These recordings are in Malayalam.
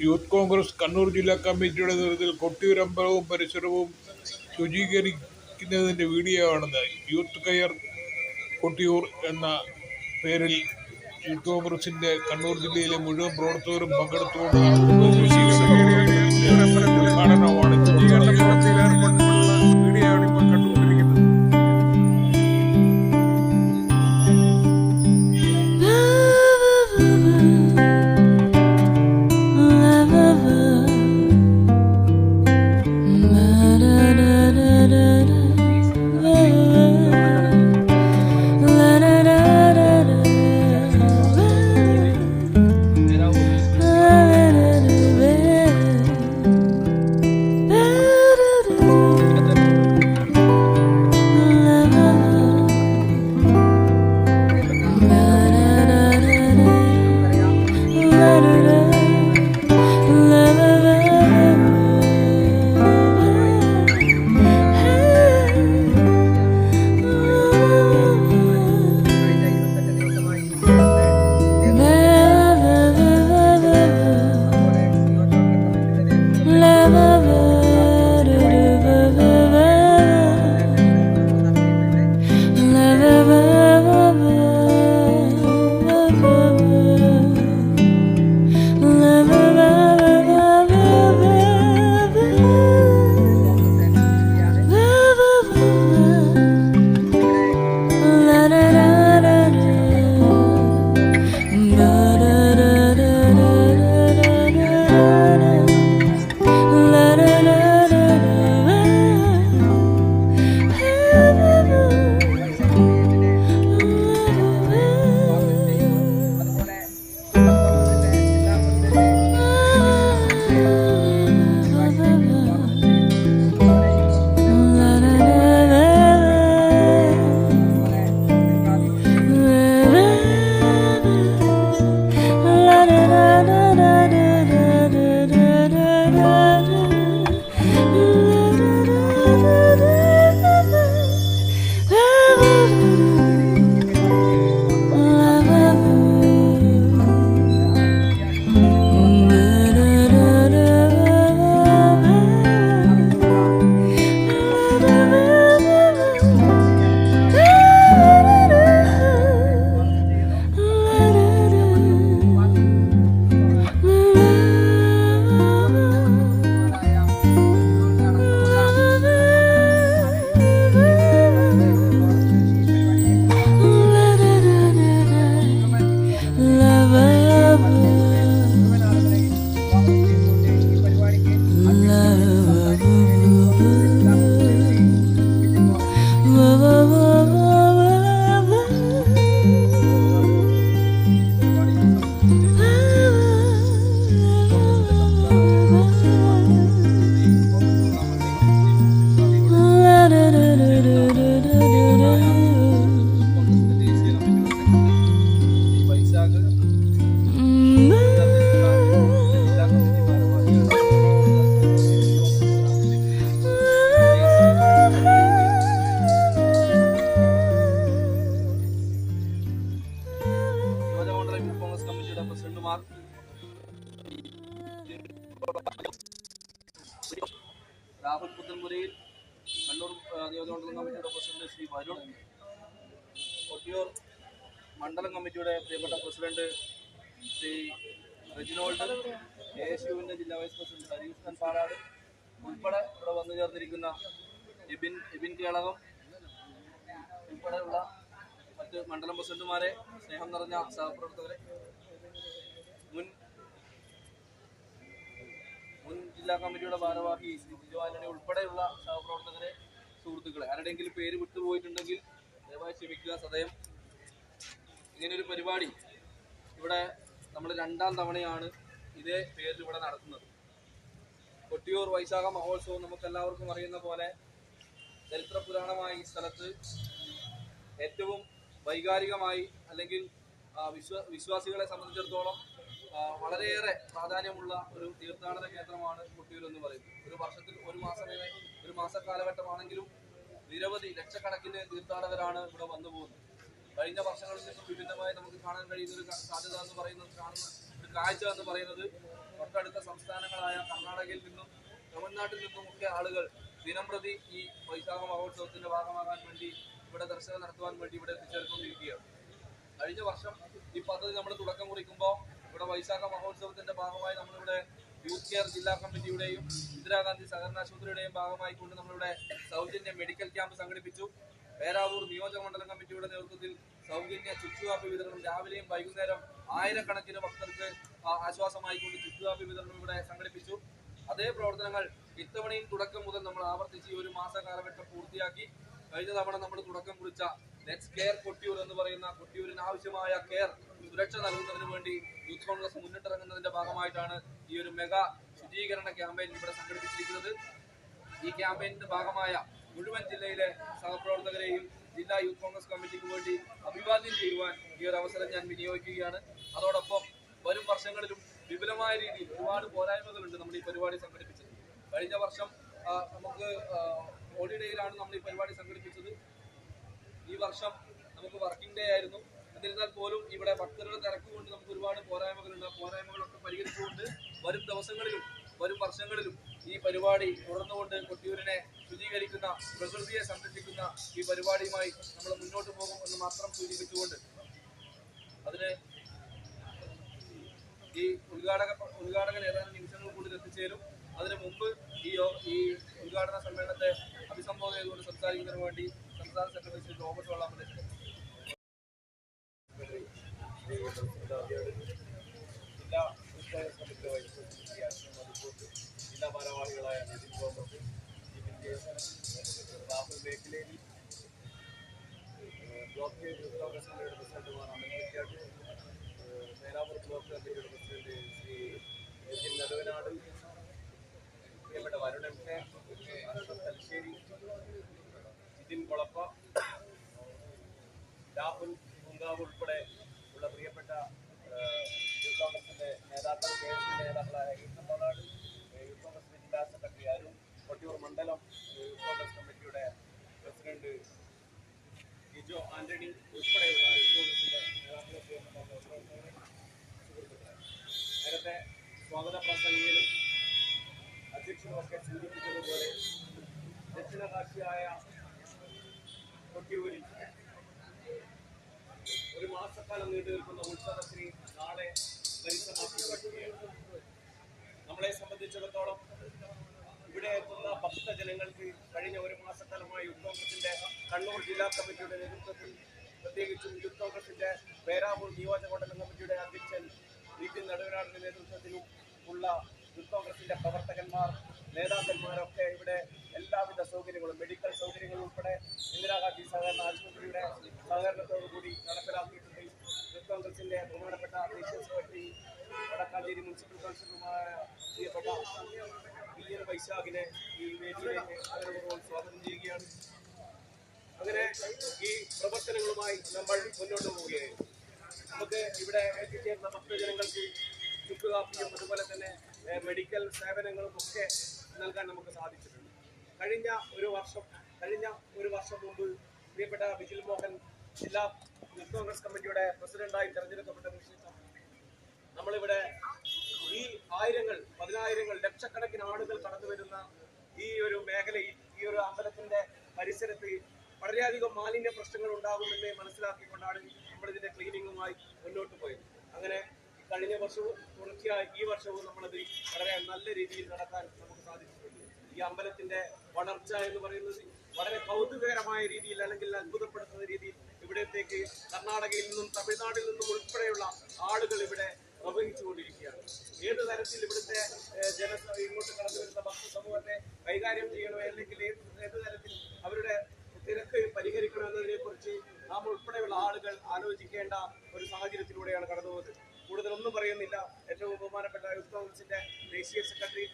യൂത്ത് കോൺഗ്രസ് കണ്ണൂർ ജില്ലാ കമ്മിറ്റിയുടെ നേതൃത്വത്തിൽ കൊട്ടിയൂരമ്പലവും പരിസരവും ശുചീകരിക്കുന്നതിന്റെ വീഡിയോ ആണെന്ന് യൂത്ത് കെയർ കൊട്ടിയൂർ എന്ന പേരിൽ യൂത്ത് കോൺഗ്രസിന്റെ കണ്ണൂർ ജില്ലയിലെ മുഴുവൻ പ്രവർത്തകരും പങ്കെടുത്തുകൊണ്ട് രാഹുൽ പുത്തൻപുരയിൽ കണ്ണൂർ നിയോജക നിയോജകമണ്ഡലം കമ്മിറ്റിയുടെ പ്രസിഡന്റ് ശ്രീ വരുൺ കൊട്ടിയൂർ മണ്ഡലം കമ്മിറ്റിയുടെ പ്രിയപ്പെട്ട president Shri Reginald A S യുവിന്റെ ജില്ലാ വൈസ് പ്രസിഡന്റ് ഹരീഷ് പാലാട് ഉൾപ്പെടെ ഇവിടെ വന്നു ചേർന്നിരിക്കുന്ന എബിൻ എബിൻ കേളകം ഉൾപ്പെടെയുള്ള മറ്റ് മണ്ഡലം പ്രസിഡന്റുമാരെ സ്നേഹം നിറഞ്ഞ സഹപ്രവർത്തകരെ മുൻ മുൻ ജില്ലാ കമ്മിറ്റിയുടെ ഭാരവാഹി ശ്രീ ജിജു ഉൾപ്പെടെയുള്ള സഹപ്രവർത്തകരെ സുഹൃത്തുക്കളെ ആരുടെയെങ്കിലും പേര് വിട്ടുപോയിട്ടുണ്ടെങ്കിൽ ദയവായി ക്ഷമിക്കുക. സദയം. ഇങ്ങനൊരു പരിപാടി ഇവിടെ നമ്മൾ രണ്ടാം തവണയാണ് ഇതേ പേരിൽ ഇവിടെ നടത്തുന്നത്. കൊട്ടിയൂർ വൈശാഖ മഹോത്സവം നമുക്ക് എല്ലാവർക്കും അറിയുന്ന പോലെ ചരിത്ര പുരാണമായ ഈ സ്ഥലത്ത് ഏറ്റവും വൈകാരികമായി അല്ലെങ്കിൽ വിശ്വ വിശ്വാസികളെ സംബന്ധിച്ചിടത്തോളം വളരെയേറെ പ്രാധാന്യമുള്ള ഒരു തീർത്ഥാടന കേന്ദ്രമാണ് കൊട്ടിയൂർ എന്ന് പറയുന്നത്. ഒരു വർഷത്തിൽ ഒരു മാസം ഒരു മാസ കാലഘട്ടമാണെങ്കിലും നിരവധി ലക്ഷക്കണക്കിന് തീർത്ഥാടകരാണ് ഇവിടെ വന്നു പോകുന്നത്. കഴിഞ്ഞ വർഷങ്ങളിൽ നിന്നും വിഭിന്നമായി നമുക്ക് കാണാൻ കഴിയുന്ന ഒരു സാധ്യത എന്ന് പറയുന്നത് കാണുന്ന ഒരു കാഴ്ച എന്ന് പറയുന്നത് തൊട്ടടുത്ത സംസ്ഥാനങ്ങളായ കർണാടകയിൽ നിന്നും തമിഴ്നാട്ടിൽ നിന്നും ഒക്കെ ആളുകൾ ദിനംപ്രതി ഈ വൈശാഖ മഹോത്സവത്തിന്റെ ഭാഗമാകാൻ വേണ്ടി ഇവിടെ ദർശനം നടത്തുവാൻ വേണ്ടി ഇവിടെ എത്തിച്ചേർക്കൊണ്ടിരിക്കുകയാണ് കഴിഞ്ഞ വർഷം ഈ പദ്ധതി നമ്മൾ തുടക്കം കുറിക്കുമ്പോൾ ഇവിടെ വൈശാഖ മഹോത്സവത്തിന്റെ ഭാഗമായി നമ്മളിവിടെ യൂത്ത് കെയർ ജില്ലാ കമ്മിറ്റിയുടെയും ഇന്ദിരാഗാന്ധി സഹകരണ ആശുപത്രിയുടെയും ഭാഗമായി കൊണ്ട് നമ്മളിവിടെ സൗജന്യ മെഡിക്കൽ ക്യാമ്പ് സംഘടിപ്പിച്ചു. പേരാവൂർ നിയോജക മണ്ഡലം കമ്മിറ്റിയുടെ നേതൃത്വത്തിൽ സൗജന്യ ചുറ്റുകാപ്പി വിതരണം രാവിലെയും വൈകുന്നേരം ആയിരക്കണക്കിന് ഭക്തർക്ക് ആശ്വാസമായി ആശ്വാസമായിക്കൊണ്ട് ചുറ്റുകാപ്പി വിതരണം ഇവിടെ സംഘടിപ്പിച്ചു. അതേ പ്രവർത്തനങ്ങൾ ഇത്തവണയും തുടക്കം മുതൽ നമ്മൾ ആവർത്തിച്ച് ഈ ഒരു മാസ കാലഘട്ടം പൂർത്തിയാക്കി. കഴിഞ്ഞ തവണ നമ്മൾ തുടക്കം കുറിച്ച നെക്സ്റ്റ് കെയർ കൊട്ടിയൂർ എന്ന് പറയുന്ന കൊട്ടിയൂരിന് ആവശ്യമായ കെയർ സുരക്ഷ നൽകുന്നതിന് വേണ്ടി യൂത്ത് കോൺഗ്രസ് മുന്നിട്ടിറങ്ങുന്നതിന്റെ ഭാഗമായിട്ടാണ് ഈ ഒരു മെഗാ ശുചീകരണ ക്യാമ്പയിൻ ഇവിടെ സംഘടിപ്പിച്ചിരിക്കുന്നത്. ഈ ക്യാമ്പയിനിന്റെ ഭാഗമായ മുഴുവൻ ജില്ലയിലെ സഹപ്രവർത്തകരെയും ജില്ലാ യൂത്ത് കോൺഗ്രസ് കമ്മിറ്റിക്ക് വേണ്ടി അഭിവാദ്യം ചെയ്യുവാൻ ഈ ഒരു അവസരം ഞാൻ വിനിയോഗിക്കുകയാണ്. അതോടൊപ്പം വരും വർഷങ്ങളിലും വിപുലമായ രീതിയിൽ ഒരുപാട് പോരായ്മകളുണ്ട് നമ്മൾ ഈ പരിപാടി സംഘടിപ്പിച്ചത് കഴിഞ്ഞ വർഷം നമുക്ക് ഹോളിഡേയിലാണ് നമ്മൾ ഈ പരിപാടി സംഘടിപ്പിച്ചത്. ഈ വർഷം നമുക്ക് വർക്കിംഗ് ഡേ ആയിരുന്നു. എന്നിരുന്നാൽ പോലും ഇവിടെ ഭക്തരുടെ തിരക്ക് കൊണ്ട് നമുക്ക് ഒരുപാട് പോരായ്മകളുണ്ട്. ആ പോരായ്മകളൊക്കെ പരിഹരിച്ചുകൊണ്ട് വരും ദിവസങ്ങളിലും വരും വർഷങ്ങളിലും ഈ പരിപാടി തുടർന്നുകൊണ്ട് കൊട്ടിയൂരിനെ ശുചീകരിക്കുന്ന പ്രകൃതിയെ സംരക്ഷിക്കുന്ന ഈ പരിപാടിയുമായി നമ്മൾ മുന്നോട്ട് പോകും എന്ന് മാത്രം സൂചിപ്പിച്ചുകൊണ്ട് അതിന് ഈ ഉദ്ഘാടക ഉദ്ഘാടകൻ ഏതാനും നിമിഷങ്ങൾ കൂടുതൽ എത്തിച്ചേരും. അതിനു മുമ്പ് ഈ ഈ ഉദ്ഘാടന സമ്മേളനത്തെ അഭിസംബോധന ചെയ്തുകൊണ്ട് സംസാരിക്കുന്നതിന് വേണ്ടി സംസ്ഥാന സെക്രട്ടറി ശ്രീ റോബർട്ട് വള്ളാമലെ ജില്ലാ ഭാരവാഹികളായ നിതിൻ തോമസ് മേഖലയിൽ ബ്ലോക്ക് കമ്മിറ്റിയുടെ പ്രസിഡന്റുമാർ അമിത് മേലാപുർ ബ്ലോക്ക് കമ്മിറ്റിയുടെ പ്രസിഡന്റ് ശ്രീ നടുവനാട് പ്രിയപ്പെട്ട വരുൺ എം കെ തലശ്ശേരി ജിതിൻ കൊളപ്പ രാഹുൽ പൂങ്കാവ് ഉൾപ്പെടെ ഉള്ള പ്രിയപ്പെട്ട യൂത്ത് കോൺഗ്രസിന്റെ നേതാക്കൾ കെ എസ് നേതാക്കളായ യൂത്ത് കോൺഗ്രസിന്റെ ജില്ലാ സെക്രട്ടറി അരുൺ കൊട്ടിയൂർ മണ്ഡലം യൂത്ത് കോൺഗ്രസ് കമ്മിറ്റിയുടെ പ്രസിഡന്റ് ജിജോ ആന്റണി ഉൾപ്പെടെയുള്ള നേതാക്കളെ നേരത്തെ സ്വാഗത പ്രസംഗിയിലും അധ്യക്ഷനുമൊക്കെ സൂചിപ്പിച്ചതുപോലെ ദക്ഷിണകാശിയായ കൊട്ടിയൂരിൽ ഒരു മാസക്കാലം നീണ്ടു നിൽക്കുന്ന ഉത്സവത്തിന് നാളെ പരിസമാപ്തി വയ്ക്കുകയാണ് നമ്മളെ സംബന്ധിച്ചിടത്തോളം ഇവിടെ എത്തുന്ന ഭക്തജനങ്ങൾക്ക് കഴിഞ്ഞ ഒരു മാസക്കാലമായി കോൺഗ്രസിന്റെ കണ്ണൂർ ജില്ലാ കമ്മിറ്റിയുടെ നേതൃത്വത്തിൽ പ്രത്യേകിച്ചും യൂത്ത് കോൺഗ്രസിന്റെ പേരാവൂർ നിയോജകമണ്ഡലം കമ്മിറ്റിയുടെ അധ്യക്ഷൻ വി പി നടുവനാടിന്റെ നേതൃത്വത്തിലും ഉള്ള യൂത്ത് പ്രവർത്തകന്മാർ നേതാക്കന്മാരൊക്കെ ഇവിടെ എല്ലാവിധ സൗകര്യങ്ങളും മെഡിക്കൽ സൗകര്യങ്ങളും ഉൾപ്പെടെ ഇന്ദിരാഗാന്ധി സഹകരണ ആശുപത്രിയുടെ സഹകരണത്തോടു കൂടി നടപ്പിലാക്കിയിട്ടുണ്ട്. യൂത്ത് കോൺഗ്രസിന്റെ ബഹുമാനപ്പെട്ട ദേശീയ സെക്രട്ടറി വടക്കാഞ്ചേരി മുനിസിപ്പൽ കൗൺസിലറുമായ പ്രിയപ്പെട്ട പി എൻ വൈശാഖിനെ ഈ വേദിയിലേക്ക് ആദരപൂർവം സ്വാഗതം ചെയ്യുകയാണ്. അങ്ങനെ ഈ പ്രവർത്തനങ്ങളുമായി നമ്മൾ മുന്നോട്ട് പോവുകയായിരുന്നു നമുക്ക് ഇവിടെ എത്തിച്ചേർന്ന ഭക്തജനങ്ങൾക്ക് ചുക്കുകാപ്പിയും അതുപോലെ തന്നെ മെഡിക്കൽ സേവനങ്ങളും ഒക്കെ നൽകാൻ നമുക്ക് സാധിച്ചിട്ടുണ്ട്. കഴിഞ്ഞ ഒരു വർഷം കഴിഞ്ഞ ഒരു വർഷം മുമ്പ് പ്രിയപ്പെട്ട വിജിൽ മോഹൻ ജില്ലാ യൂത്ത് കോൺഗ്രസ് കമ്മിറ്റിയുടെ പ്രസിഡന്റായി തെരഞ്ഞെടുക്കപ്പെട്ടതിനു ശേഷം നമ്മളിവിടെ ഈ ആയിരങ്ങൾ പതിനായിരങ്ങൾ ലക്ഷക്കണക്കിന് ആളുകൾ കടന്നു വരുന്ന ഈ ഒരു മേഖലയിൽ ഈ ഒരു അമ്പലത്തിന്റെ പരിസരത്ത് വളരെയധികം മാലിന്യ പ്രശ്നങ്ങൾ ഉണ്ടാകുമെന്ന് മനസ്സിലാക്കിക്കൊണ്ടാണ് നമ്മളിതിന്റെ ക്ലീനിങ്ങുമായി മുന്നോട്ട് പോയത്. അങ്ങനെ കഴിഞ്ഞ വർഷവും തുടർച്ചയായി ഈ വർഷവും നമ്മളത് വളരെ നല്ല രീതിയിൽ നടത്താൻ നമുക്ക് സാധിച്ചിട്ടുണ്ട്. ഈ അമ്പലത്തിന്റെ വളർച്ച എന്ന് പറയുന്നത് വളരെ കൗതുകകരമായ രീതിയിൽ അല്ലെങ്കിൽ അത്ഭുതപ്പെടുത്തുന്ന രീതിയിൽ ഇവിടത്തേക്ക് കർണാടകയിൽ നിന്നും തമിഴ്നാട്ടിൽ നിന്നും ഉൾപ്പെടെയുള്ള ആളുകൾ ഇവിടെ പ്രവഹിച്ചുകൊണ്ടിരിക്കുകയാണ്. ഏത് തരത്തിൽ ഇവിടുത്തെ ജന ഇങ്ങോട്ട് കടന്നു വരുന്ന ഭക്ത സമൂഹത്തെ കൈകാര്യം ചെയ്യണോ അല്ലെങ്കിൽ ഏത് ഏത് തരത്തിൽ അവരുടെ തിരക്ക് പരിഹരിക്കണോ എന്നതിനെ കുറിച്ച് നാം ഉൾപ്പെടെയുള്ള ആളുകൾ ആലോചിക്കേണ്ട ഒരു സാഹചര്യത്തിലൂടെയാണ് കടന്നു പോകുന്നത് കൂടുതലൊന്നും പറയുന്നില്ല. ഏറ്റവും ബഹുമാനപ്പെട്ട യൂത്ത് കോൺഗ്രസിന്റെ ദേശീയ സെക്രട്ടറി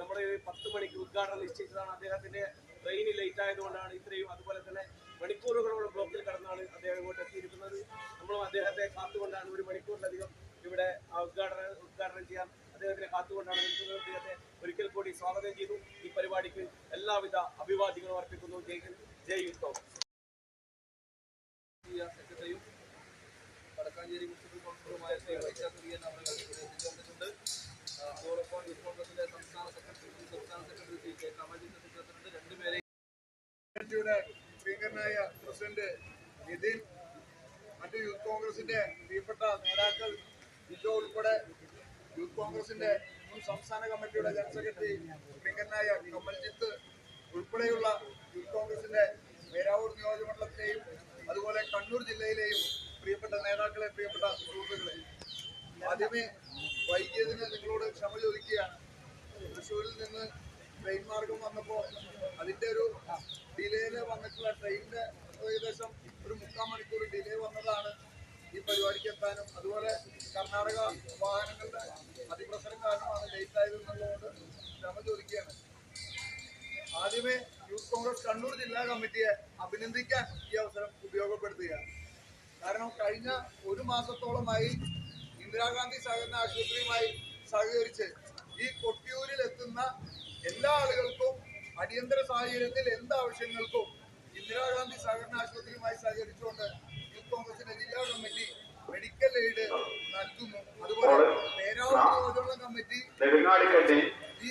നമ്മുടെ പത്ത് മണിക്ക് ഉദ്ഘാടനം നിശ്ചയിച്ചതാണ്. അദ്ദേഹത്തിന്റെ ട്രെയിൻ ലേറ്റ് ആയതുകൊണ്ടാണ് ഇത്രയും അതുപോലെ തന്നെ മണിക്കൂറുകളോട് ബ്ലോക്കിൽ കടന്നാണ് അദ്ദേഹം ഇങ്ങോട്ട് എത്തിയിരിക്കുന്നത്. നമ്മളും അദ്ദേഹത്തെ കാത്തുകൊണ്ടാണ് ഒരു മണിക്കൂറിലധികം ഇവിടെ ഉദ്ഘാടനം ഉദ്ഘാടനം ചെയ്യാൻ അദ്ദേഹത്തിനെ കാത്തുകൊണ്ടാണ് നിൽക്കുന്നത്. അദ്ദേഹത്തെ ഒരിക്കൽ കൂടി സ്വാഗതം ചെയ്തു. ഈ പരിപാടിക്ക് എല്ലാവിധ അഭിവാദ്യങ്ങളും അർപ്പിക്കുന്നു. ജയ് ജയ് കോൺഗ്രസ് സെക്രട്ടറിയും വടക്കാഞ്ചേരി മുനിസിപ്പൽ കൗൺസിലറുമായ ശ്രീ വൈശാഖ് കുര്യൻ അവർ എത്തിച്ചേർന്നിട്ടുണ്ട് അതോടൊപ്പം യൂത്ത് കോൺഗ്രസിന്റെ സംസ്ഥാന സെക്രട്ടറി സംസ്ഥാന സെക്രട്ടറി ശ്രീ കെ കമൽജിത്ത് എത്തിച്ചേർന്നിട്ടുണ്ട് രണ്ടുപേരെ സ്പീക്കറിനായ പ്രസിഡന്റ് നിതിൻ മറ്റ് യൂത്ത് കോൺഗ്രസിന്റെ പ്രിയപ്പെട്ട നേതാക്കൾ ജിജോ ഉൾപ്പെടെ യൂത്ത് കോൺഗ്രസിന്റെ മുൻ സംസ്ഥാന കമ്മിറ്റിയുടെ ജനറൽ സെക്രട്ടറി സ്പീക്കറിനായ കമൽജിത്ത് ഉൾപ്പെടെയുള്ള യൂത്ത് കോൺഗ്രസിന്റെ പേരാവൂർ നിയോജകമണ്ഡലത്തെയും അതുപോലെ കണ്ണൂർ ജില്ലയിലെയും പ്രിയപ്പെട്ട നേതാക്കളെ പ്രിയപ്പെട്ട സുഹൃത്തുക്കളെ ആദ്യമേ വൈകിയതിന് നിങ്ങളോട് ക്ഷമ ചോദിക്കുകയാണ്. തൃശ്ശൂരിൽ നിന്ന് ട്രെയിൻ മാർഗം വന്നപ്പോൾ അതിന്റെ ഒരു ഡിലേയിൽ വന്നിട്ടുള്ള ട്രെയിനിന്റെ ഏകദേശം ഒരു മുക്കാൽ മണിക്കൂർ ഡിലേ വന്നതാണ് ഈ പരിപാടിക്ക് എത്താനും. അതുപോലെ കർണാടക വാഹനങ്ങളുടെ അതിപ്രസരം കാരണമാണ് ലേറ്റ് ആയത് എന്നുള്ളതുകൊണ്ട് ക്ഷമ ചോദിക്കുകയാണ്. ആദ്യമേ യൂത്ത് കോൺഗ്രസ് കണ്ണൂർ ജില്ലാ കമ്മിറ്റിയെ അഭിനന്ദിക്കാൻ ഈ അവസരം കഴിഞ്ഞ ഒരു മാസത്തോളമായി ഇന്ദിരാഗാന്ധി സഹകരണ ആശുപത്രിയുമായി സഹകരിച്ച് ഈ കൊട്ടിയൂരിൽ എത്തുന്ന എല്ലാ ആളുകൾക്കും അടിയന്തര സാഹചര്യത്തിൽ എന്ത് ആവശ്യങ്ങൾക്കും ഇന്ദിരാഗാന്ധി സഹകരണ ആശുപത്രിയുമായി സഹകരിച്ചുകൊണ്ട് യൂത്ത് കോൺഗ്രസിന്റെ ജില്ലാ കമ്മിറ്റി മെഡിക്കൽ എയ്ഡ് നൽകുന്നു. അതുപോലെ പേരാവൂർ കമ്മിറ്റി ഈ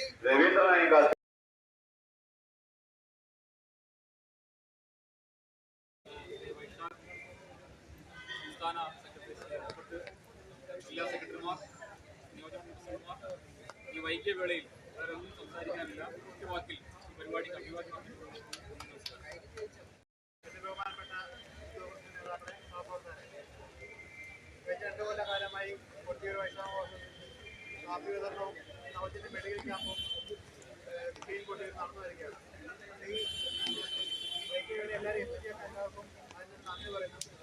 സംസ്ഥാന സെക്രട്ടറി ബന്ധപ്പെട്ട് ജില്ലാ സെക്രട്ടറിമാർ നിയോജക പ്രസിഡന്റുമാർ ഈ വൈകിയവേളയിൽ വേറെ ഒന്നും സംസാരിക്കാനില്ല. മുഖ്യവാക്കിൽ ഈ പരിപാടിക്ക് അഭിവാദ്യം രണ്ട് കൊല്ലകാലമായി കൊട്ടിയൂർ വൈഷ്ണവ കാപ്പി വിതരണവും നവജന മെഡിക്കൽ ക്യാമ്പും ടീം കൊട്ടിയൂർ നടന്നു വരികയാണ് ഈ എല്ലാവരും എത്തിച്ച എല്ലാവർക്കും അതിന് നന്ദി പറയുന്നു